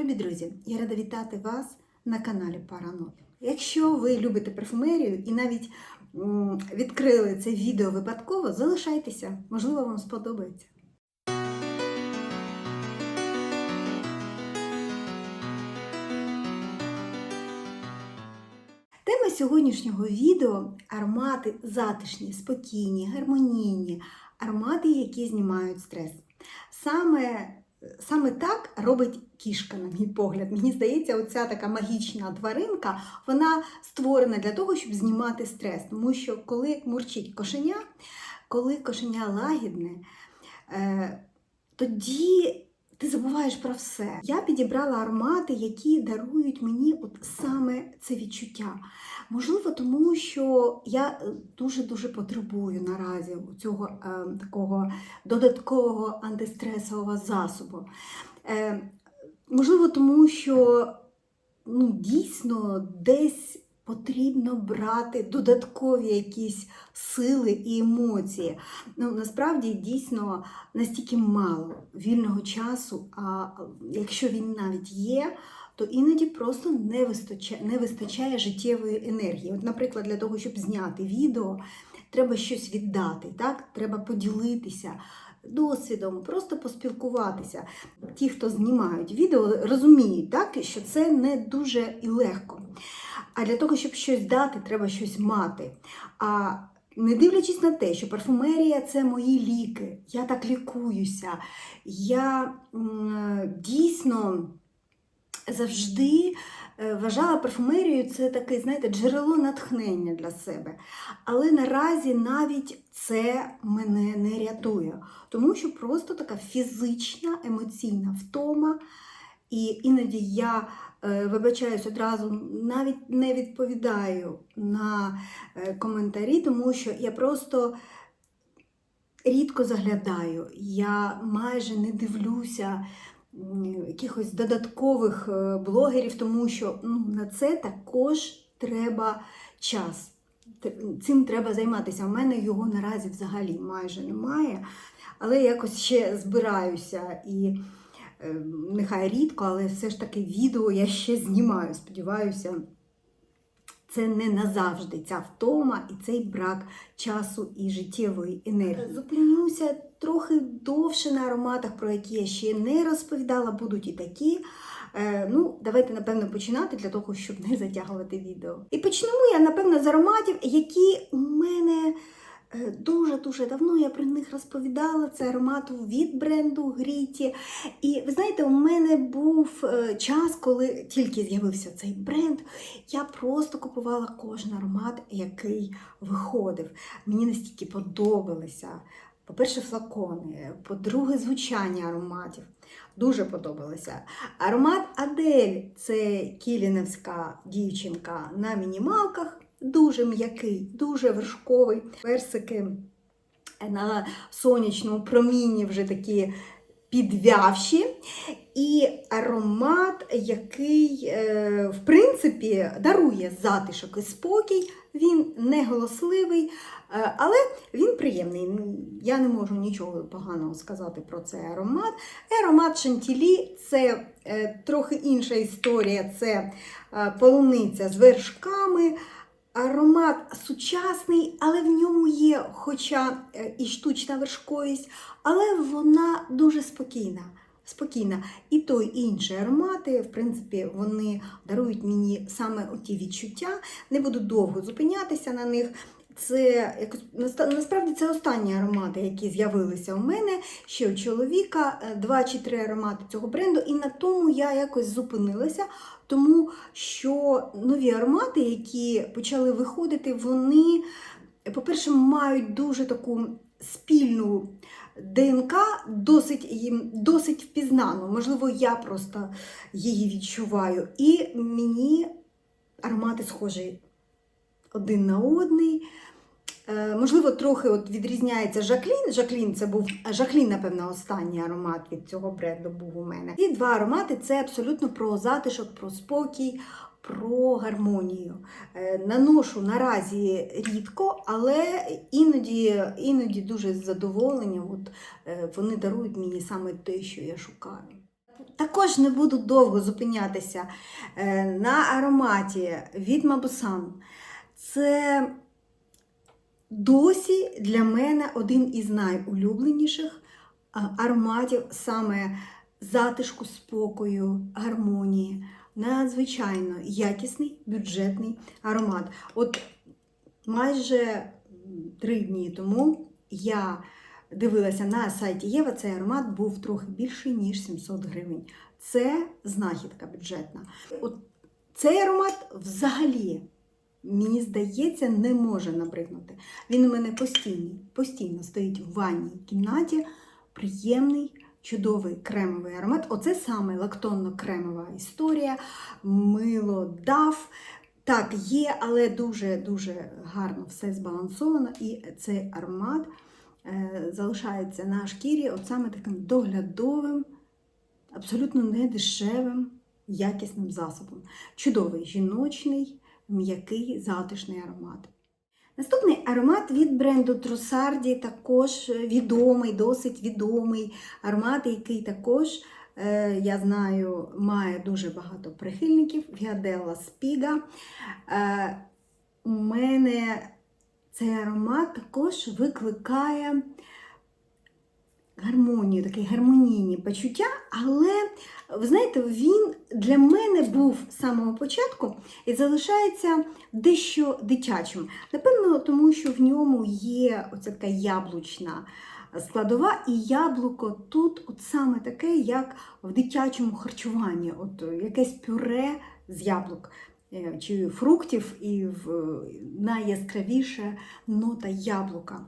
Любі друзі, я рада вітати вас на каналі Паранот. Якщо ви любите парфумерію і навіть відкрили це відео випадково, залишайтеся, можливо, вам сподобається. Тема сьогоднішнього відео аромати затишні, спокійні, гармонійні, аромати, які знімають стрес. Саме, саме так робить кішка, на мій погляд. Мені здається, оця така магічна тваринка, вона створена для того, щоб знімати стрес. Тому що коли мурчить кошеня, коли кошеня лагідне, е, тоді ти забуваєш про все. Я підібрала аромати, які дарують мені от саме це відчуття. Можливо, тому що я дуже-дуже потребую наразі цього е, такого додаткового антистресового засобу. Е, можливо, тому що ну, дійсно десь потрібно брати додаткові якісь сили і емоції. Ну, насправді дійсно настільки мало вільного часу, а якщо він навіть є, то іноді просто не вистачає, не вистачає життєвої енергії. От, наприклад, для того, щоб зняти відео, треба щось віддати, так? треба поділитися. Досвідом, просто поспілкуватися. Ті, хто знімають відео, розуміють, так, що це не дуже і легко. А для того, щоб щось дати, треба щось мати. А не дивлячись на те, що парфумерія це мої ліки, я так лікуюся, я дійсно завжди е, вважала парфумерію це таке, знаєте, джерело натхнення для себе. Але наразі навіть це мене не рятує, тому що просто така фізична, емоційна втома. І іноді я е, вибачаюсь одразу, навіть не відповідаю на е, коментарі, тому що я просто рідко заглядаю, я майже не дивлюся якихось додаткових е, блогерів, тому що ну, на це також треба час. Цим треба займатися. У мене його наразі взагалі майже немає, але якось ще збираюся і е, нехай рідко, але все ж таки відео я ще знімаю. Сподіваюся, це не назавжди ця втома і цей брак часу і життєвої енергії. Зупинюся трохи довше на ароматах, про які я ще не розповідала, будуть і такі. Е, ну, давайте, напевно, починати для того, щоб не затягувати відео. І почнемо я, напевно, з ароматів, які у мене дуже-дуже давно я про них розповідала. Це аромат від бренду Гріті. І ви знаєте, у мене був е, час, коли тільки з'явився цей бренд, я просто купувала кожен аромат, який виходив. Мені настільки подобалися. По-перше, флакони, по-друге, звучання ароматів. Дуже подобалося. Аромат Адель це кіліневська дівчинка на мінімалках. Дуже м'який, дуже вершковий. Персики на сонячному промінні вже такі підвявші. І аромат, який, е, в принципі, дарує затишок і спокій. Він не голосливий, е, але він приємний. Я не можу нічого поганого сказати про цей аромат. Аромат Шантілі це е, трохи інша історія. Це е, полуниця з вершками. Аромат сучасний, але в ньому є, хоча е, і штучна вершковість, але вона дуже спокійна. Спокійна. І той, і інші аромати, в принципі, вони дарують мені саме ті відчуття. Не буду довго зупинятися на них. Це якось насправді це останні аромати, які з'явилися у мене ще у чоловіка, е, два чи три аромати цього бренду, і на тому я якось зупинилася, тому що нові аромати, які почали виходити, вони, по-перше, мають дуже таку спільну ДНК, досить, досить впізнану. Можливо, я просто її відчуваю. І мені аромати схожі один на одний. Е, Можливо, трохи от відрізняється Жаклін. Жаклін це був Жаклін, напевно, останній аромат від цього бренду був у мене. І два аромати це абсолютно про затишок, про спокій, про гармонію. Е, Наношу наразі рідко, але іноді, іноді дуже з задоволенням. От, е, вони дарують мені саме те, що я шукаю. Також не буду довго зупинятися на ароматі від Мабусан. Це досі для мене один із найулюбленіших ароматів саме затишку, спокою, гармонії. Надзвичайно якісний бюджетний аромат. От майже три дні тому я дивилася на сайті Єва, цей аромат був трохи більший, ніж 700 гривень. Це знахідка бюджетна. От цей аромат взагалі, мені здається, не може набриднути. Він у мене постійний, постійно стоїть в ванній кімнаті. Приємний, чудовий кремовий аромат. Оце саме лактонно-кремова історія, мило, дав. Так, є, але дуже-дуже гарно все збалансовано. І цей аромат е, залишається на шкірі от саме таким доглядовим, абсолютно недешевим, якісним засобом. Чудовий жіночний, м'який, затишний аромат. Наступний аромат від бренду Трусарді, також відомий, досить відомий аромат, який також, е, я знаю, має дуже багато прихильників. Віаделла Спіга. У мене цей аромат також викликає гармонію, такі гармонійні почуття, але ви знаєте, він для мене був з самого початку і залишається дещо дитячим. Напевно, тому що в ньому є оця така яблучна складова, і яблуко тут от саме таке, як в дитячому харчуванні, от якесь пюре з яблук. Е, Чи фруктів, і в найяскравіша нота яблука.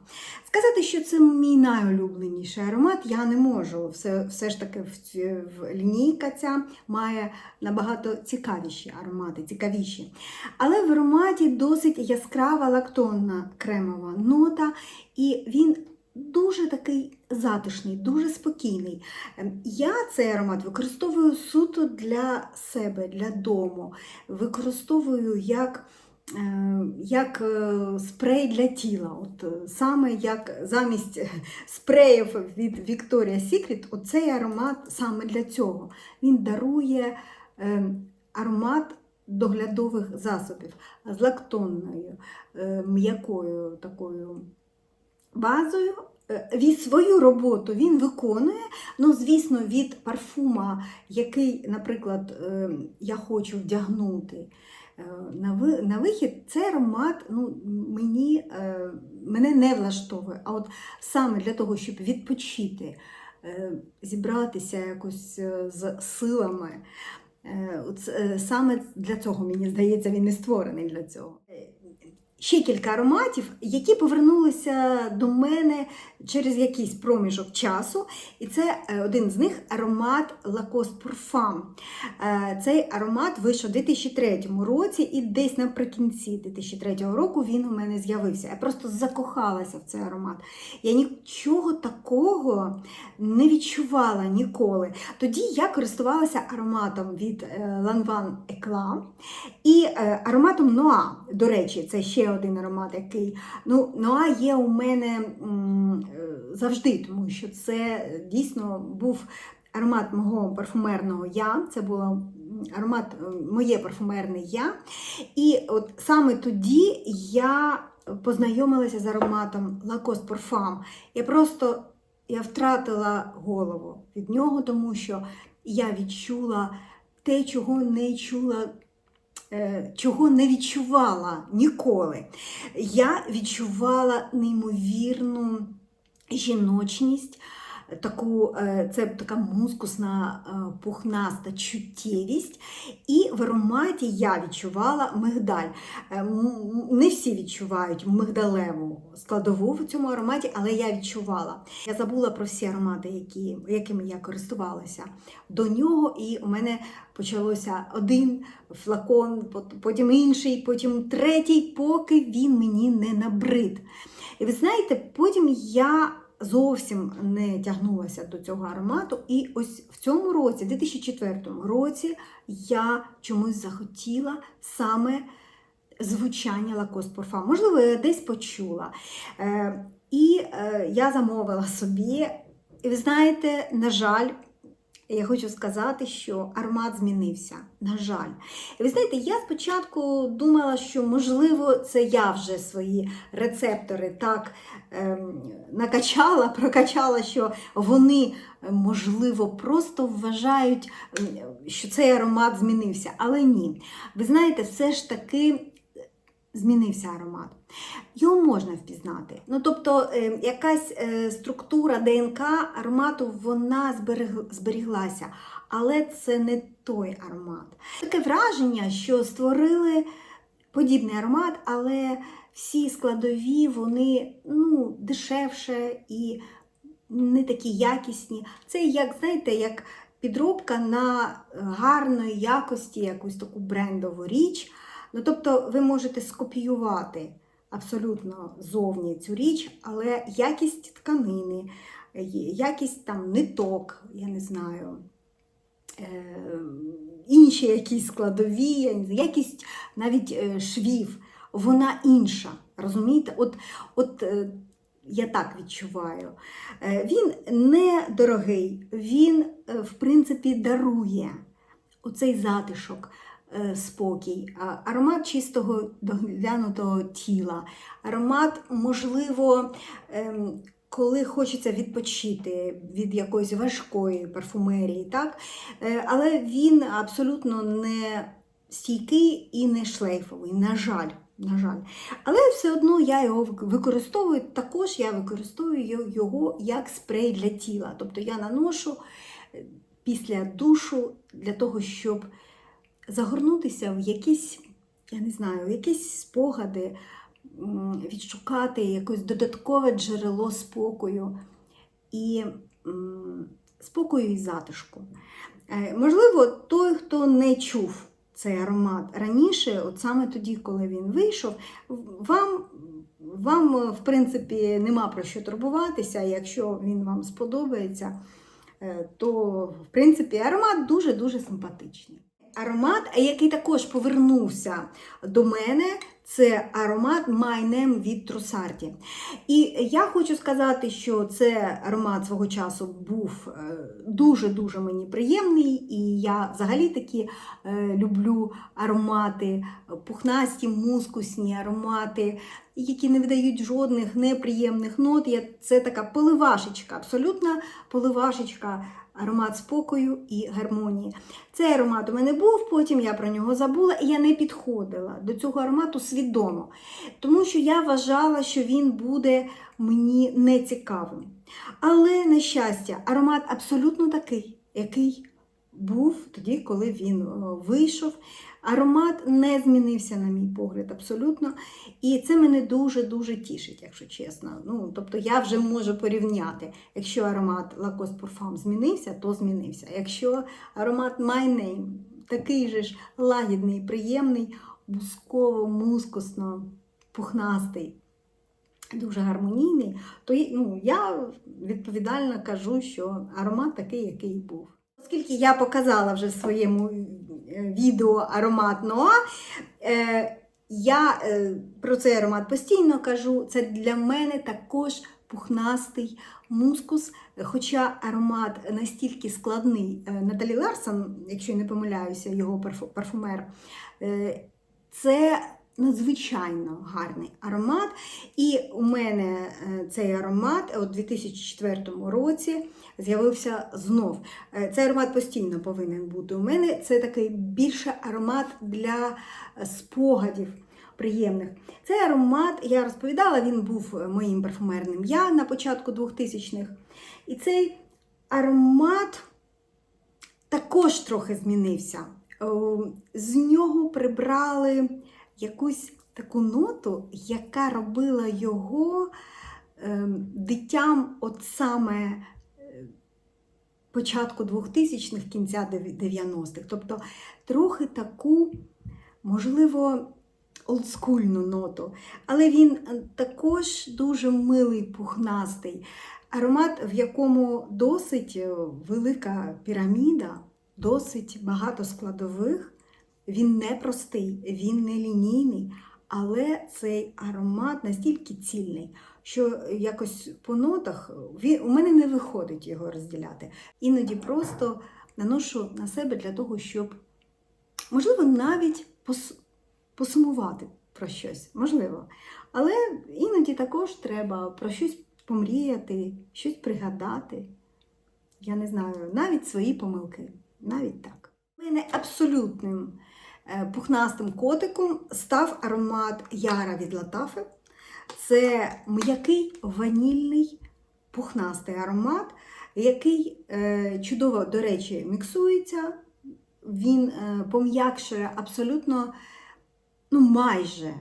Сказати, що це мій найулюбленіший аромат, я не можу. Все, все ж таки в, в лінійка ця має набагато цікавіші аромати, цікавіші. Але в ароматі досить яскрава лактонна кремова нота, і він дуже такий затишний, дуже спокійний. Ем, Я цей аромат використовую суто для себе, для дому. Використовую як е, як е, спрей для тіла. От е, саме як замість спреїв від Victoria's Secret, оцей аромат саме для цього. Він дарує е, аромат доглядових засобів з лактонною, м'якою такою базою. Е, Від свою роботу він виконує, ну, звісно, від парфума, який, наприклад, е, я хочу вдягнути е, на вихід, цей аромат ну, мені, мене не влаштовує. А от саме для того, щоб відпочити, зібратися якось з силами, саме для цього, мені здається, він і створений для цього. Ще кілька ароматів, які повернулися до мене через якийсь проміжок часу. І це е, один з них аромат Lacoste Parfum. Е, Цей аромат вийшов у 2003 році, і десь наприкінці 2003 року він у мене з'явився. Я просто закохалася в цей аромат. Я нічого такого не відчувала ніколи. Тоді я користувалася ароматом від е, Lanvin Eclat і ароматом Ноа. До речі, це ще один аромат, який ну, Ноа є у мене е, завжди, тому що це дійсно був аромат мого парфумерного я. Це був аромат е, моє парфумерне я. І от саме тоді я познайомилася з ароматом Lacoste Parfum. Я просто я втратила голову від нього, тому що я відчула те, чого не чула чого не відчувала ніколи. Я відчувала неймовірну жіночність, таку, е, це така мускусна, е, пухнаста чуттєвість. І в ароматі я відчувала мигдаль. Е, Не всі відчувають мигдалеву складову в цьому ароматі, але я відчувала. Я забула про всі аромати, які, якими я користувалася до нього, і у мене почалося один флакон, потім інший, потім третій, поки він мені не набрид. І ви знаєте, потім я зовсім не тягнулася до цього аромату. І ось в цьому році, 2004 році, я чомусь захотіла саме звучання Лакос Parfum. Можливо, я десь почула. Е, і е, я замовила собі. І ви знаєте, на жаль, я хочу сказати, що аромат змінився. На жаль. Ви знаєте, я спочатку думала, що можливо це я вже свої рецептори так ем, накачала, прокачала, що вони, е, можливо, просто вважають, ем, що цей аромат змінився. Але ні. Ви знаєте, все ж таки змінився аромат. Його можна впізнати. Ну, тобто, е, якась е, структура ДНК аромату вона зберіглася, але це не той аромат. Таке враження, що створили подібний аромат, але всі складові вони ну, дешевше і не такі якісні. Це як, знаєте, як підробка на гарної якості якусь таку брендову річ. Ну, тобто ви можете скопіювати абсолютно зовні цю річ, але якість тканини, е, якість там ниток, я не знаю, е, інші якісь складові, якість навіть е, швів, вона інша. Розумієте? От, от я так відчуваю. Він не дорогий, він, в принципі, дарує оцей затишок, спокій, аромат чистого доглянутого тіла, аромат, можливо, ем, коли хочеться відпочити від якоїсь важкої парфумерії, так? Е, але він абсолютно не стійкий і не шлейфовий, на жаль. На жаль. Але все одно я його використовую, також я використовую його- його як спрей для тіла. Тобто я наношу е, після душу для того, щоб загорнутися в якісь, я не знаю, в якісь спогади, відшукати якесь додаткове джерело спокою і спокою і затишку. Е, Можливо, той, хто не чув цей аромат раніше, от саме тоді, коли він вийшов, вам, вам в принципі, нема про що турбуватися, якщо він вам сподобається, е, то в принципі аромат дуже-дуже симпатичний. Аромат, який також повернувся до мене, це аромат Name від Трусарді. І я хочу сказати, що це аромат свого часу був е, дуже-дуже мені приємний, і я взагалі такі е, люблю аромати, пухнасті, мускусні аромати, які не видають жодних неприємних нот. Це така поливашечка, абсолютна поливашечка, аромат спокою і гармонії. Цей аромат у мене був, потім я про нього забула, і я не підходила до цього аромату свідомо, тому що я вважала, що він буде мені нецікавим. Але, на щастя, аромат абсолютно такий, який був тоді, коли він вийшов. Аромат не змінився, на мій погляд, абсолютно. І це мене дуже-дуже тішить, якщо чесно. Ну, тобто я вже можу порівняти. Якщо аромат Lacoste Parfum змінився, то змінився. Якщо аромат My Name такий же ж лагідний, приємний, бусково-мускусно, пухнастий, дуже гармонійний, то ну, я відповідально кажу, що аромат такий, який був. Оскільки я показала вже в своєму е, відео аромат Ноа, е, я е, про цей аромат постійно кажу. Це для мене також пухнастий мускус, хоча аромат настільки складний. Наталі Ларсон, якщо я не помиляюся, його парфумер, це надзвичайно гарний аромат. І у мене е, цей аромат у 2004 році з'явився знов. Е, Цей аромат постійно повинен бути у мене. Це такий більше аромат для е, спогадів приємних. Цей аромат, я розповідала, він був моїм парфумерним я на початку 2000-х. І цей аромат також трохи змінився. З нього прибрали якусь таку ноту, яка робила його ем, дитям от саме е, початку 2000-х, кінця 90-х. Тобто трохи таку, можливо, олдскульну ноту. Але він е, також дуже милий, пухнастий. Аромат, в якому досить е, велика піраміда, досить багато складових. Він не простий, він не лінійний, але цей аромат настільки цільний, що якось по нотах він, у мене не виходить його розділяти. Іноді просто наношу на себе для того, щоб, можливо, навіть пос- посумувати про щось, можливо. Але іноді також треба про щось помріяти, щось пригадати. Я не знаю, навіть свої помилки. Навіть так. У мене абсолютним пухнастим котиком став аромат Яра від Латафи. Це м'який ванільний пухнастий аромат, який е, чудово, до речі, міксується. Він е, пом'якшує абсолютно, ну майже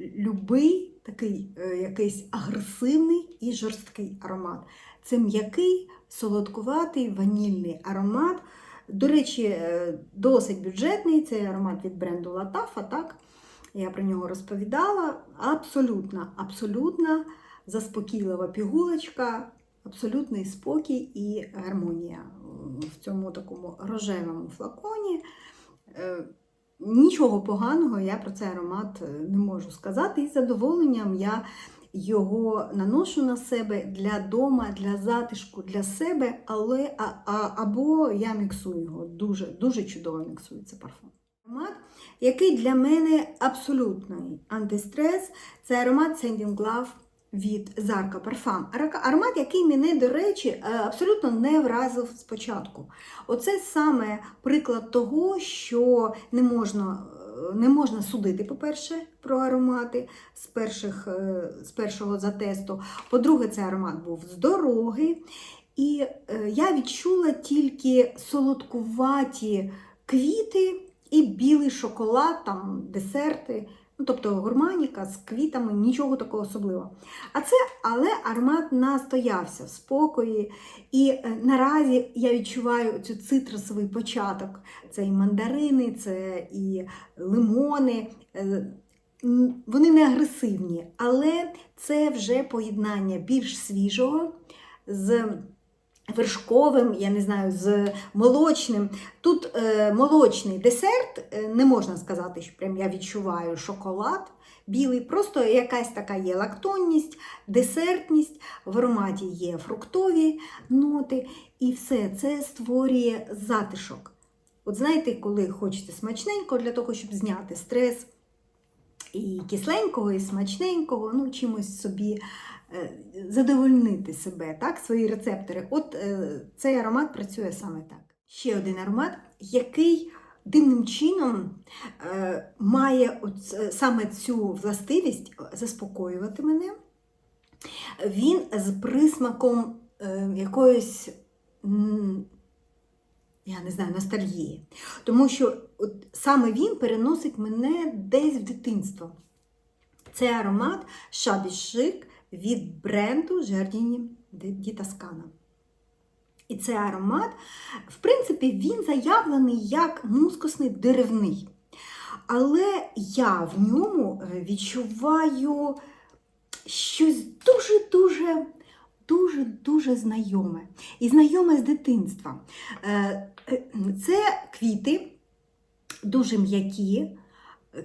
любий такий е, якийсь агресивний і жорсткий аромат. Це м'який, солодкуватий, ванільний аромат. До речі, е, досить бюджетний. Це аромат від бренду Латафа, так? Я про нього розповідала. Абсолютно, абсолютно заспокійлива пігулочка, абсолютний спокій і гармонія в цьому такому рожевому флаконі. Е, Нічого поганого я про цей аромат е, не можу сказати. І задоволенням я його наношу на себе для дома, для затишку, для себе, але а, а, або я міксую його. Дуже, дуже чудово міксується парфум. Аромат, який для мене абсолютний антистрес, це аромат Sending Love від Зарка Парфам. Аромат, який мене, до речі, е, абсолютно не вразив спочатку. Оце саме приклад того, що не можна, не можна судити, по-перше, про аромати з, перших, е, з першого затесту. По-друге, цей аромат був з дороги. І е, я відчула тільки солодкуваті квіти і білий шоколад, там десерти. Ну, тобто гурманіка з квітами, нічого такого особливого. А це, але аромат настоявся в спокої. І е, наразі я відчуваю цю цитрусовий початок. Це і мандарини, це і лимони. Е, Вони не агресивні, але це вже поєднання більш свіжого з вершковим, я не знаю, з молочним. Тут е, молочний десерт, е, не можна сказати, що прям я відчуваю шоколад білий, просто якась така є лактонність, десертність, в ароматі є фруктові ноти, і все це створює затишок. От знаєте, коли хочете смачненько для того, щоб зняти стрес і кисленького, і смачненького, ну, чимось собі задовольнити себе, так, свої рецептори. От е, цей аромат працює саме так. Ще один аромат, який дивним чином е, має е, саме цю властивість заспокоювати мене. Він з присмаком е, якоїсь. я не знаю, ностальгії. Тому що от саме він переносить мене десь в дитинство. Це аромат Chic від бренду di Toscana. І цей аромат, в принципі, він заявлений як мускусний деревний. Але я в ньому е, відчуваю щось дуже-дуже дуже-дуже знайоме. І знайоме з дитинства. Е, е, Це квіти, дуже м'які.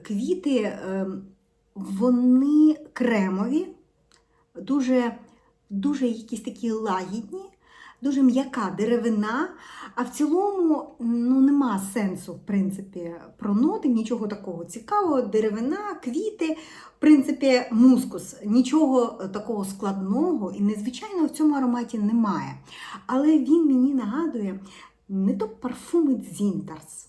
Квіти, е, вони кремові, дуже, дуже якісь такі лагідні, дуже м'яка деревина. А в цілому ну, нема сенсу, в принципі, про ноти, нічого такого цікавого. Деревина, квіти, в принципі, мускус. Нічого такого складного і незвичайного в цьому ароматі немає. Але він мені нагадує не то парфуми Зінтарс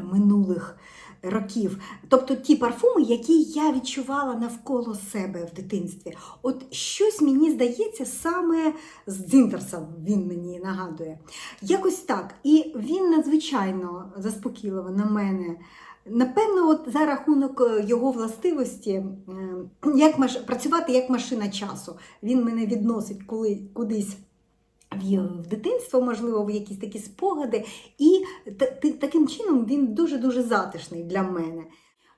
минулих років. Тобто ті парфуми, які я відчувала навколо себе в дитинстві. От щось мені здається, саме з Дзінтерса він мені нагадує. Якось так. І він надзвичайно заспокійливо на мене. Напевно, от за рахунок е, його властивості, е, як маш... працювати як машина часу. Він мене відносить коли... кудись в дитинство, можливо, в якісь такі спогади, і таким чином він дуже-дуже затишний для мене.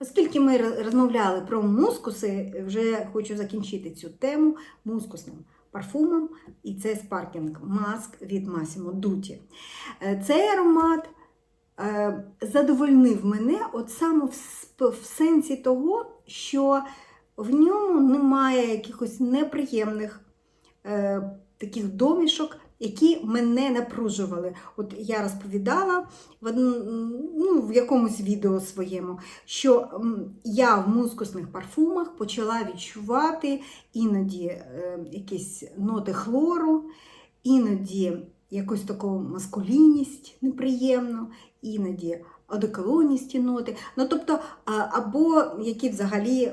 Оскільки ми розмовляли про мускуси, вже хочу закінчити цю тему мускусним парфумом, і це Sparkling Mask від Massimo Dutti. Е, Цей аромат е, задовольнив мене от саме в, в сенсі того, що в ньому немає якихось неприємних е, таких домішок, які мене напружували. От я розповідала в, ну, в якомусь відео своєму, що я в мускусних парфумах почала відчувати іноді е, якісь ноти хлору, іноді якусь таку маскулінність неприємну, іноді одеколоністі ноти. Ну, тобто, або які взагалі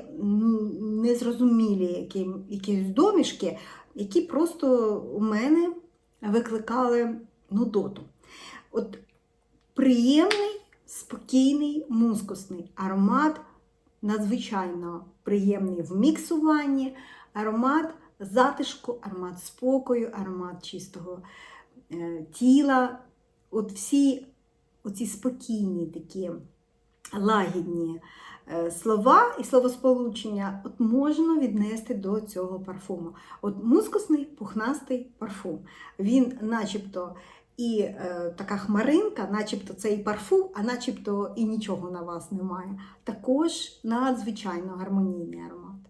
незрозумілі які, якісь домішки, які просто у мене викликали нудоту. От приємний, спокійний, мускусний аромат, надзвичайно приємний в міксуванні, аромат затишку, аромат спокою, аромат чистого е, тіла. От всі оці спокійні такі лагідні слова і словосполучення от можна віднести до цього парфуму. От мускусний пухнастий парфум. Він начебто і е, така хмаринка, начебто це і парфум, а начебто і нічого на вас немає. Також надзвичайно гармонійний аромат.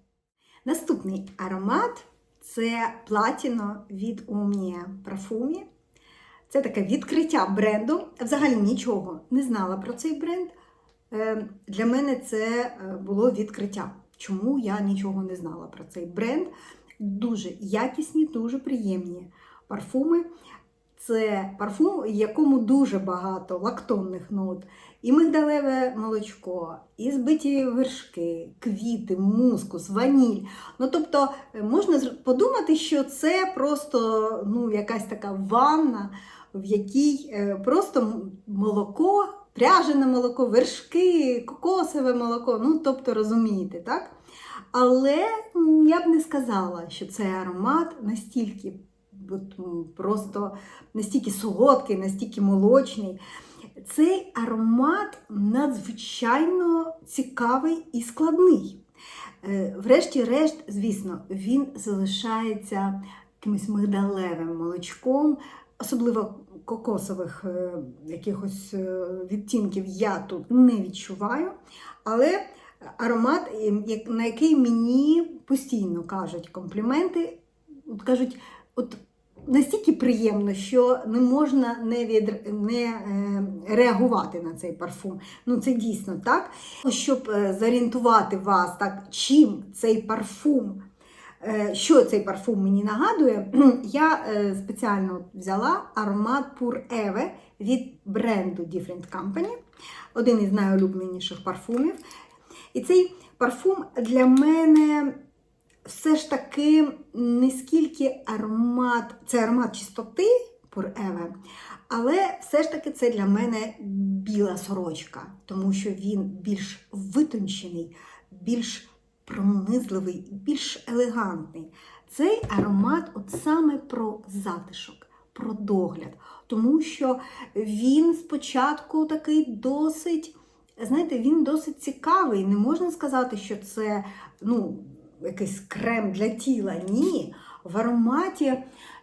Наступний аромат це платіно від Omnia парфумі. Це таке відкриття бренду. Взагалі нічого не знала про цей бренд. Е, Для мене це е, було відкриття. Чому я нічого не знала про цей бренд? Дуже якісні, дуже приємні парфуми. Це парфум, якому дуже багато лактонних нот, і мигдалеве молочко, і збиті вершки, квіти, мускус, ваніль. Ну, тобто е, можна подумати, що це просто ну, якась така ванна, в якій е, просто молоко, пряжене молоко, вершки, кокосове молоко. Ну, тобто розумієте, так? Але я б не сказала, що цей аромат настільки просто настільки солодкий, настільки молочний. Цей аромат надзвичайно цікавий і складний. Е, Врешті-решт, звісно, він залишається якимось мигдалевим молочком, особливо кокосових е, якихось е, відтінків я тут не відчуваю. Але аромат, на який мені постійно кажуть компліменти, от кажуть, от настільки приємно, що не можна не, від, не е, реагувати на цей парфум. Ну, це дійсно так. Щоб зорієнтувати вас, так, чим цей парфум, що цей парфум мені нагадує, я е, спеціально взяла аромат Pur Eve від бренду Different Company, один із найулюбленіших парфумів. І цей парфум для мене все ж таки не скільки аромат, це аромат чистоти Пур-Еве, але все ж таки це для мене біла сорочка, тому що він більш витончений, більш пронизливий, більш елегантний. Цей аромат от саме про затишок, про догляд, тому що він спочатку такий досить, знаєте, він досить цікавий. Не можна сказати, що це ну, якийсь крем для тіла. Ні. В ароматі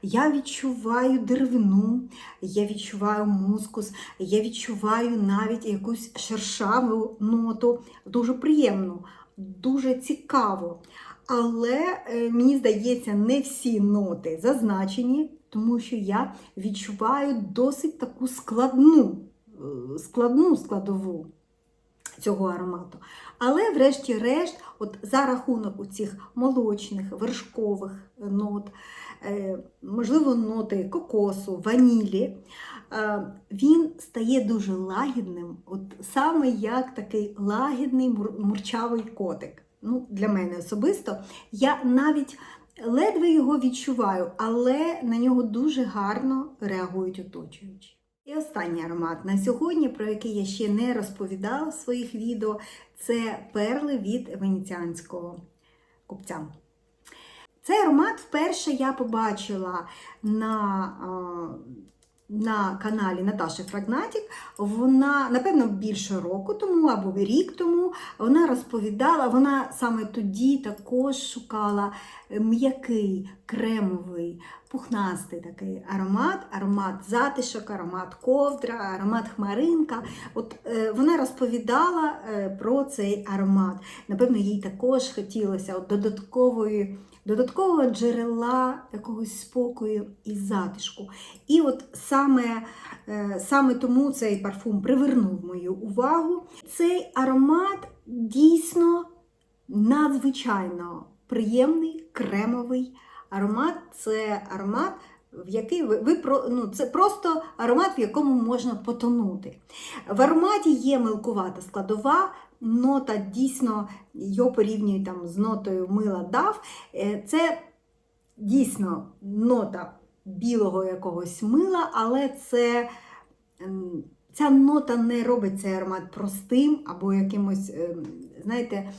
я відчуваю деревину, я відчуваю мускус, я відчуваю навіть якусь шершаву ноту, дуже приємну, дуже цікаво. Але е, мені здається, не всі ноти зазначені, тому що я відчуваю досить таку складну, е, складну складову цього аромату. Але, врешті-решт, от за рахунок цих молочних, вершкових нот, е, можливо, ноти кокосу, ванілі, він стає дуже лагідним, от саме як такий лагідний мур- мурчавий котик. Ну, для мене особисто. Я навіть ледве його відчуваю, але на нього дуже гарно реагують оточуючі. І останній аромат на сьогодні, про який я ще не розповідала в своїх відео, це перли від венеціанського купця. Цей аромат вперше я побачила на, е, на каналі Наташі Фрагнатік. Вона, напевно, більше року тому або рік тому вона розповідала, вона саме тоді також шукала м'який, кремовий, пухнастий такий аромат, аромат затишок, аромат ковдра, аромат хмаринка. От е, вона розповідала е, про цей аромат. Напевно, їй також хотілося от, додаткової. Додаткового джерела якогось спокою і затишку. І от саме, е, саме тому цей парфум привернув мою увагу. Цей аромат дійсно надзвичайно приємний, кремовий аромат. Це аромат, в який ви, ви ну, це просто аромат, в якому можна потонути. В ароматі є милкувата складова. Нота дійсно його порівнюють там з нотою мила дав. Е, Це дійсно нота білого якогось мила, але це, ем, ця нота не робить цей аромат простим або якимось, ем, знаєте,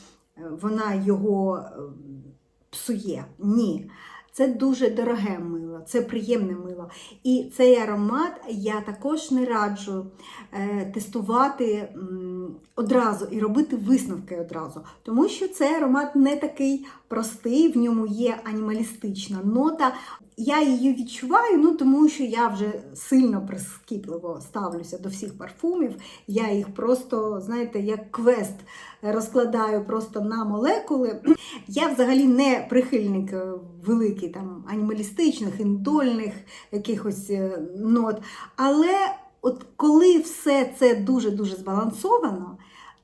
вона його ем, псує. Ні. Це дуже дороге мило, це приємне мило. І цей аромат я також не раджу е, тестувати одразу і робити висновки одразу. Тому що цей аромат не такий простий, в ньому є анімалістична нота. Я її відчуваю, ну тому що я вже сильно прискіпливо ставлюся до всіх парфумів. Я їх просто, знаєте, як квест розкладаю просто на молекули. Я взагалі не прихильник е, великий там анімалістичних, індольних якихось е, нот. Але от коли все це дуже-дуже збалансовано,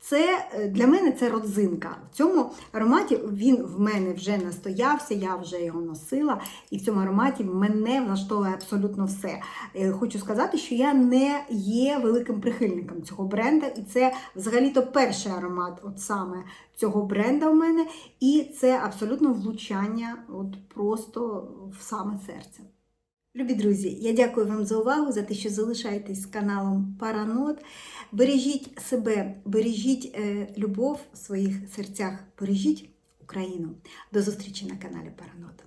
це е, для мене це родзинка. В цьому ароматі він в мене вже настоявся, я вже його носила, і в цьому ароматі мене влаштовує абсолютно все. Е, Хочу сказати, що я не є великим прихильником цього бренда, і це взагалі-то перший аромат, от саме цього бренда в мене, і це абсолютно влучання, от просто в саме серце. Любі друзі, я дякую вам за увагу, за те, що залишаєтесь з каналом Паранот. Бережіть себе, бережіть е, любов в своїх серцях, бережіть Україну. До зустрічі на каналі Паранот.